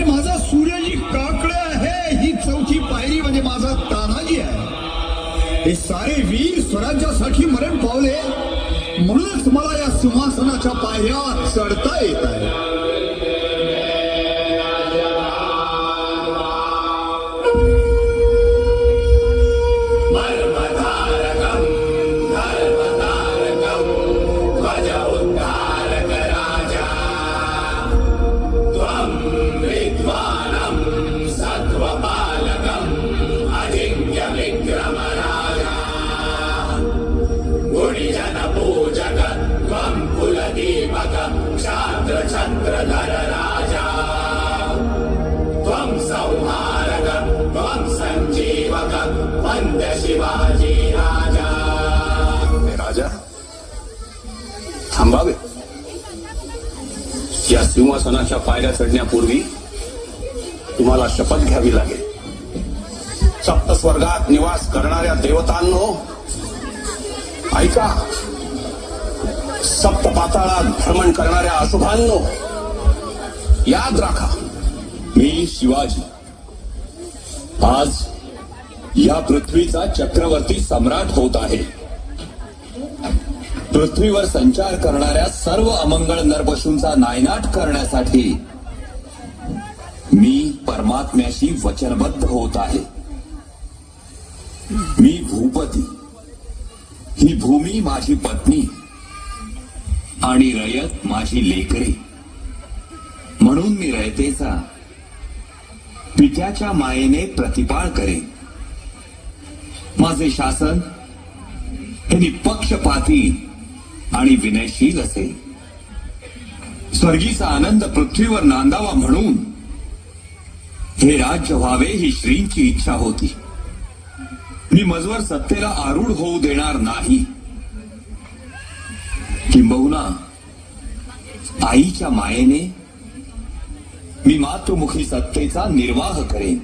पायरी माझा सूर्यजी काकड आहे ही चौथी पायरी म्हणजे माझा तानाजी आहे. हे सारे वीर स्वराज्यासाठी मरण पावले. म्हणूनच मला या सिंहासनाच्या पायऱ्या चढता येत आहे. सिंहासनाच्या पायऱ्या चढण्यापूर्वी तुम्हाला शपथ घ्यावी लागेल. सप्त स्वर्गात निवास करणाऱ्या देवतांनो ऐका. सप्त पाताळात भ्रमण करणाऱ्या अशुभांनो याद राखा मी शिवाजी. आज या पृथ्वीचा चक्रवर्ती सम्राट होत आहे. पृथ्वीवर संचार करणाऱ्या सर्व अमंगळ नरपशूंचा नायनाट करण्यासाठी मी परमात्म्याशी वचनबद्ध होत आहे. मी भूपती. ही भूमी माझी पत्नी आणि रयत माझी लेकरे. म्हणून मी रयतेचा पित्याच्या मायेने प्रतिपाळ करेन. माझे शासन हे निपक्षपाती आणि विनयशील असेल. स्वर्गीचा आनंद पृथ्वीवर नांदावा म्हणून हे राज्य व्हावे ही श्रींची इच्छा होती. मी मजवर सत्तेला आरूढ होऊ देणार नाही. किंबहुना आईच्या मायेने मी मातृमुखी सत्तेचा निर्वाह करेन.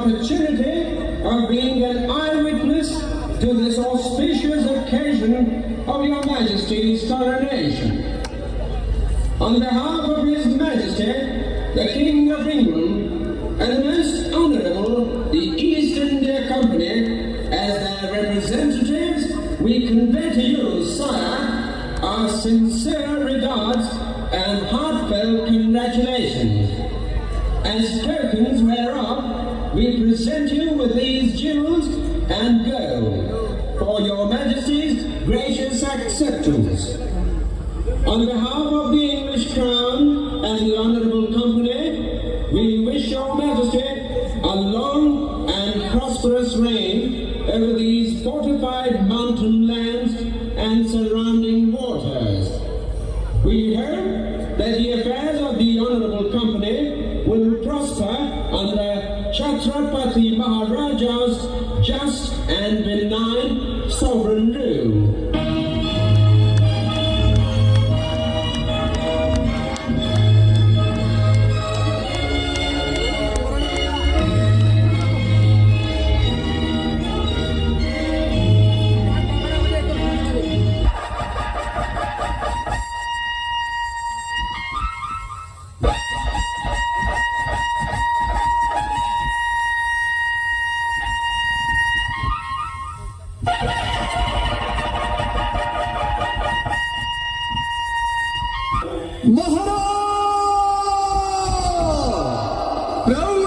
Opportunity of being an eyewitness to this auspicious occasion of your majesty's coronation. On behalf of His Majesty, the King of England, and the Most Honourable, the East India Company, as their representatives, we convey to you, sire, our sincere regards and heartfelt congratulations. As tokens whereof, we present you with these jewels and gold for your majesty's gracious acceptance. On behalf of the English Crown and the Honourable Company, we wish Your Majesty a long and prosperous reign over these fortified mountain lands and surrounding waters. We hope that the affairs Maharaja. No!